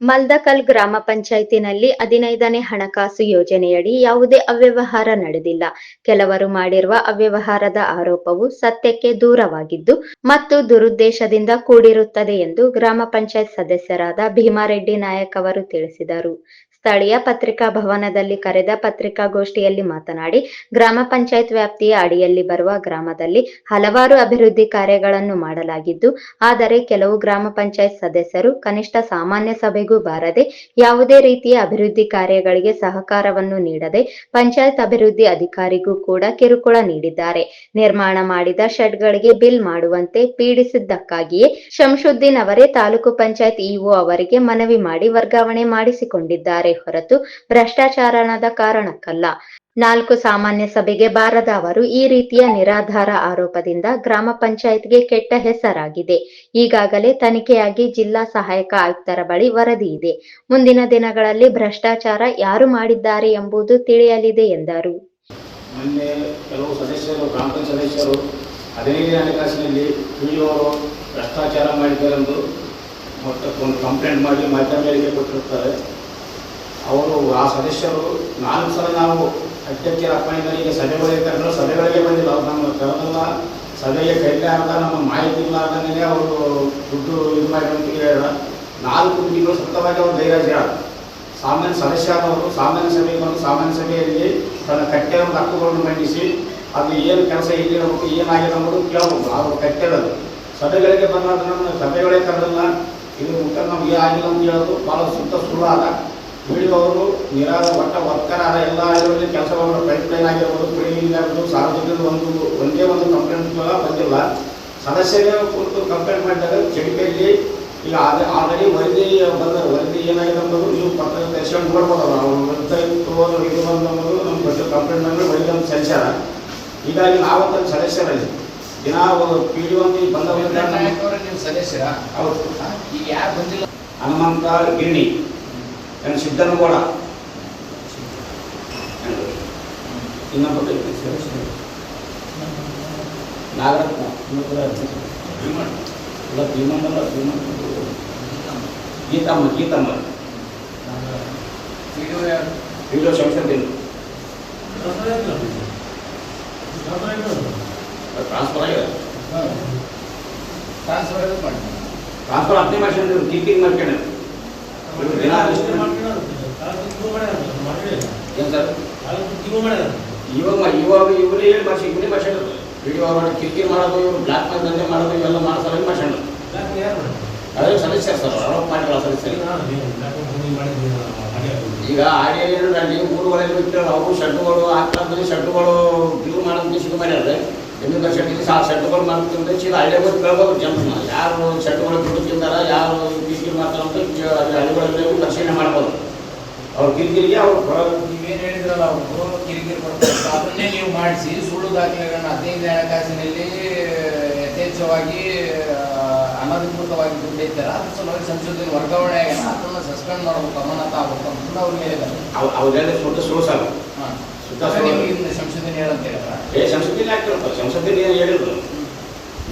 Maldakal ಗ್ರಾಮ ಪಂಚಾಯತಿನಲ್ಲಿ ಹದಿನೈದನೇ ಹಣಕಾಸು ಯೋಜನೆಯಡಿ ಯಾವುದೇ ಅವ್ಯವಹಾರ ನಡೆದಿಲ್ಲ. ಕೆಲವರು ಮಾಡಿರುವ ಅವ್ಯವಹಾರದ ಆರೋಪವು ಸತ್ಯಕ್ಕೆ ದೂರವಾಗಿದ್ದು, ಮತ್ತು ದುರುದ್ದೇಶದಿಂದ ಕೂಡಿರುತ್ತದೆ ಎಂದು ಗ್ರಾಮ ಪಂಚಾಯತ್ ಸದಸ್ಯರಾದ ಭೀಮಾರೆಡ್ಡಿ ನಾಯಕ್ ಅವರು ತಿಳಿಸಿದರು. ಸ್ಥಳೀಯ ಪತ್ರಿಕಾ ಭವನದಲ್ಲಿ ಕರೆದ ಪತ್ರಿಕಾಗೋಷ್ಠಿಯಲ್ಲಿ ಮಾತನಾಡಿ, ಗ್ರಾಮ ಪಂಚಾಯತ್ ವ್ಯಾಪ್ತಿಯ ಅಡಿಯಲ್ಲಿ ಬರುವ ಗ್ರಾಮದಲ್ಲಿ ಹಲವಾರು ಅಭಿವೃದ್ಧಿ ಕಾರ್ಯಗಳನ್ನು ಮಾಡಲಾಗಿದ್ದು, ಆದರೆ ಕೆಲವು ಗ್ರಾಮ ಪಂಚಾಯತ್ ಸದಸ್ಯರು ಕನಿಷ್ಠ ಸಾಮಾನ್ಯ ಸಭೆಗೂ ಬಾರದೆ ಯಾವುದೇ ರೀತಿಯ ಅಭಿವೃದ್ಧಿ ಕಾರ್ಯಗಳಿಗೆ ಸಹಕಾರವನ್ನು ನೀಡದೆ ಪಂಚಾಯತ್ ಅಭಿವೃದ್ಧಿ ಅಧಿಕಾರಿಗೂ ಕೂಡ ಕಿರುಕುಳ ನೀಡಿದ್ದಾರೆ. ನಿರ್ಮಾಣ ಮಾಡಿದ ಶೆಡ್ಗಳಿಗೆ ಬಿಲ್ ಮಾಡುವಂತೆ ಪೀಡಿಸಿದ್ದಕ್ಕಾಗಿಯೇ ಶಂಶುದ್ದೀನ್ ಅವರೇ ತಾಲೂಕು ಪಂಚಾಯತ್ ಇಒ ಅವರಿಗೆ ಮನವಿ ಮಾಡಿ ವರ್ಗಾವಣೆ ಮಾಡಿಸಿಕೊಂಡಿದ್ದಾರೆ. ಹೊರತು ಭ್ರಷ್ಟಾಚಾರಣದ ಕಾರಣಕ್ಕಲ್ಲ. ನಾಲ್ಕು ಸಾಮಾನ್ಯ ಸಭೆಗೆ ಬಾರದ ಅವರು ಈ ರೀತಿಯ ನಿರಾಧಾರ ಆರೋಪದಿಂದ ಗ್ರಾಮ ಪಂಚಾಯತ್ಗೆ ಕೆಟ್ಟ ಹೆಸರಾಗಿದೆ. ಈಗಾಗಲೇ ತನಿಖೆಯಾಗಿ ಜಿಲ್ಲಾ ಸಹಾಯಕ ಆಯುಕ್ತರ ಬಳಿ ವರದಿ ಇದೆ. ಮುಂದಿನ ದಿನಗಳಲ್ಲಿ ಭ್ರಷ್ಟಾಚಾರ ಯಾರು ಮಾಡಿದ್ದಾರೆ ಎಂಬುದು ತಿಳಿಯಲಿದೆ ಎಂದರು. ಭ್ರಷ್ಟಾಚಾರ ಮಾಡಿದ್ದಾರೆ ಕಂಪ್ಲೇಂಟ್ ಮಾಡಿ ಮಾಧ್ಯಮಗಳಿಗೆ ಕೊಟ್ಟಿರುತ್ತಾರೆ. ಅವರು ಆ ಸದಸ್ಯರು, ನಾಲ್ಕು ಸಲ ನಾವು ಅಧ್ಯಕ್ಷರ ಅಪ್ಪಣೆಗಳಿಗೆ ಸಭೆಗಳಿಗೆ ಕರೆದ್ರು ಸಭೆಗಳಿಗೆ ಬಂದಿಲ್ಲ. ಅವ್ರು ನಮ್ಮ ಕರೆದಲ್ಲ ಸಭೆಗೆ ಕೈಲಾರದ ನಮ್ಮ ಮಾಹಿತಿ ಇಲ್ಲಾರ್ದಂಗೆ ಅವರು ದುಡ್ಡು ಇದು ಮಾಡಿ ಅಂತ ಹೇಳಿದ ನಾಲ್ಕು ತಿಂಗಳು ಸತತವಾಗಿ ಅವರು ಧೈರ್ಯ ಸಾಮಾನ್ಯ ಸದಸ್ಯರಾದವರು ಸಾಮಾನ್ಯ ಸಭೆಗೆ ಬಂದು ಸಾಮಾನ್ಯ ಸಭೆಯಲ್ಲಿ ತನ್ನ ಕಟ್ಟೆಯ ಹಕ್ಕುಗಳನ್ನು ಮಂಡಿಸಿ ಅದು ಏನು ಕೆಲಸ ಇಲ್ಲಿರಬೇಕು, ಏನಾಗಿದೆ ಅನ್ನೋದು ಕೇಳಬೇಕು ಅವರು ಕಟ್ಟೆಡದು ಸಭೆಗಳಿಗೆ ಬಂದಾಗ ನಮ್ಮ ಸಭೆಗಳೇ ಕರೆದಲ್ಲ ಇದು ಊಟ ನಮ್ಗೆ ಆಗಿಲ್ಲ ಅಂತ ಹೇಳೋದು ಭಾಳ ಸುತ್ತ ಸುಳ್ಳು ಆದ ಅವರು ನೀರಾದ ಒಟ್ಟ ವರ್ಕರ್ ಆದ ಎಲ್ಲ ಇದರಲ್ಲಿ ಕೆಲಸವನ್ನು ಪೈಪ್ ಲೈನ್ ಆಗಿರ್ಬೋದು ಕ್ಲೀನಿಂಗ್ ಆಗಿರ್ಬೋದು ಸಾರ್ವಜನಿಕರು ಒಂದು ಒಂದೇ ಒಂದು ಕಂಪ್ಲೇಂಟ್ ಬಂದಿಲ್ಲ. ಸದಸ್ಯರೇ ಕುರಿತು ಕಂಪ್ಲೇಂಟ್ ಮಾಡಿದಾಗ ಚಡಿಕೆಯಲ್ಲಿ ಈಗ ಆದ ಆಲ್ರೆಡಿ ವರದಿ ಬಂದ ವರದಿ ಏನಾಗಿದೆ ಅನ್ನೋದು ನೀವು ಪತ್ರ ದರ್ಶನ ನೋಡ್ಬೋದಲ್ಲ ಅವ್ರು ವೆಬ್ಸೈಟ್ ಇದು ಬಂದು ಅನ್ನೋದು ನಮ್ಮ ಬಗ್ಗೆ ಕಂಪ್ಲೇಂಟ್ ಅಂದರೆ ವರದಿ ಒಂದು ಸಲ್ಲಿಸ್ಯಾರ ಹೀಗಾಗಿ ನಾವು ನಾವಂತ ಸದಸ್ಯರಲ್ಲಿ. ದಿನ ಪಿ ಡಿ ಒಂದು ನೀವು ಸದಸ್ಯರ ಹೌದು. ಈಗ ಯಾರು ಬಂದಿಲ್ಲ? ಹನುಮಂತ ಗಿರಣಿ. ಏನು ಸಿದ್ದನಗೌಡ ಇನ್ನೊಬ್ಬ ನಾಗರತ್ನ ಇನ್ನೊಬ್ಬರ ಇಲ್ಲ ಭೀಮಣ್ಣಲ್ಲ ಭೀಮಣ್ಣ ಗೀತಮ್ಮ ಗೀತಮ್ಮ ವಿಡಿಯೋ ಯಾರು ವಿಡಿಯೋ ಶಂಕರ್ದಿಲ್ಲ ಟ್ರಾನ್ಸ್ಫರ್ ಆಗಿದೆ ಟ್ರಾನ್ಸ್ಫರ್ ಮಾಡಿ ಟ್ರಾನ್ಸ್ಫರ್ ಹತ್ತನೇ ಮಾಡ್ಕೊಂಡು ಕೀಪಿಂಗ್ ಮಾಡ್ಕೊಂಡು ದಿನ ಏನು ಸರ್ ಇವಾಗ ಇವಾಗ ಇವರು ಹೇಳಿ ಭಾಷೆ ಭಾಷೆ ವಿಡಿಯೋ ಮಾಡೋದು ದಂಧೆ ಮಾಡೋದು ಸದಸ್ಯ ಸರ್ ಈಗ ಆಡಿಯೋ ಏನು ಅಲ್ಲಿ ಊರುಗಳಲ್ಲಿ ಬಿಟ್ಟು ಅವರು ಶೆಡ್ಡುಗಳು ಹಾಕ್ಲಾರ್ದಲ್ಲಿ ಶೆಡ್ಡುಗಳು ಮಾಡೋದಕ್ಕೆ ಶುರು ಮಾಡ್ಯಾರೆ ఎందుకంటే ಶೆಡ್ಡಿಗೆ ಸಾ ಶೆಡ್ಡುಗಳು ಮಾಡ್ತಿಂದ್ರೆ ಚೀಲ ಹಳ್ಳಿ ಹೋಗಿ ಕೇಳ್ಬೋದು ಜನರನ್ನ ಯಾರು ಶೆಡ್ಡುಗಳು ದುಡ್ಡು ತಿಂದಾರ ಯಾರು ಕಿರಿಕಿರಿ ಮಾಡ್ತಾರ ಅಂತ ಕೇ- ಅಲ್ಲಿ ಹಳ್ಳಿಗಳಲ್ಲಿ ಪರಿಶೀಲನೆ ಮಾಡ್ಬೋದು ಅವ್ರ ಕಿರಿಕಿರಿಗೆ ಅವ್ರು ಬರೋದು ನೀವೇನು ಹೇಳಿದ್ರಲ್ಲ ಅವರು ಕಿರಿಕಿರಿ ಕೊಡ್ತಾರೆ ಅದನ್ನೇ ನೀವು ಮಾಡಿಸಿ ಸುಳ್ಳು ದಾಖಲೆಗಳನ್ನ ಹದಿನೈದು ಹಣಕಾಸಿನಲ್ಲಿ ಯಥೇಚ್ಛವಾಗಿ ಆ, ಅನಧಿಕೃತವಾಗಿ ದುಡ್ಡು ಇದ್ದಾರೆ ಅದ್ರ ಸಲುವಾಗಿ ಸಂಶೋಧನೆ ವರ್ಗಾವಣೆ ಆಗ್ಯಾನ ಅದನ್ನ ಸಸ್ಪೆಂಡ್ ಮಾಡ್ಬೇಕು ಅಮಾನತ ಆಗ್ಬೇಕು ಅಂತ ಅವ್ರು ಹೇಳಿದ್ದಾರೆ ಅವ್ ಅವ್ರು ಹೇಳಿದ್ರೆ ಸುಳ್ಳು ಸುಳ್ಳು ಸರ್ ಹಾಂ ಸುತ್ತ ಏ ಸಂಸತ್ತಿನ ಸಂಸತ್ತಿನ ಏನು ಹೇಳಿದ್ರು.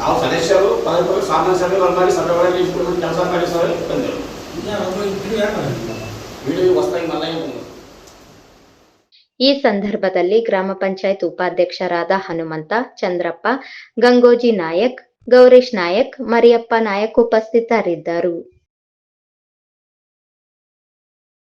ನಾವು ಸದಸ್ಯರು ಪದೇ ಪದೇ ಸಾಮಾನ್ಯ ಸಭೆ ಸಭೆಗಳಲ್ಲಿ ಕೆಲಸ ಮಾಡಿ ಸರ್ ಬಂದರು. ವಿಡಿಯೋ ಹೊಸದಾಗಿ ಮಲ್ಲ ಬಂದರು. ಈ ಸಂದರ್ಭದಲ್ಲಿ ಗ್ರಾಮ ಪಂಚಾಯತ್ ಉಪಾಧ್ಯಕ್ಷರಾದ ಹನುಮಂತ ಚಂದ್ರಪ್ಪ ಗಂಗೋಜಿ ನಾಯಕ್ ಗೌರೀಶ್ ನಾಯಕ್ ಮರಿಯಪ್ಪ ನಾಯಕ್ ಉಪಸ್ಥಿತರಿದ್ದರು.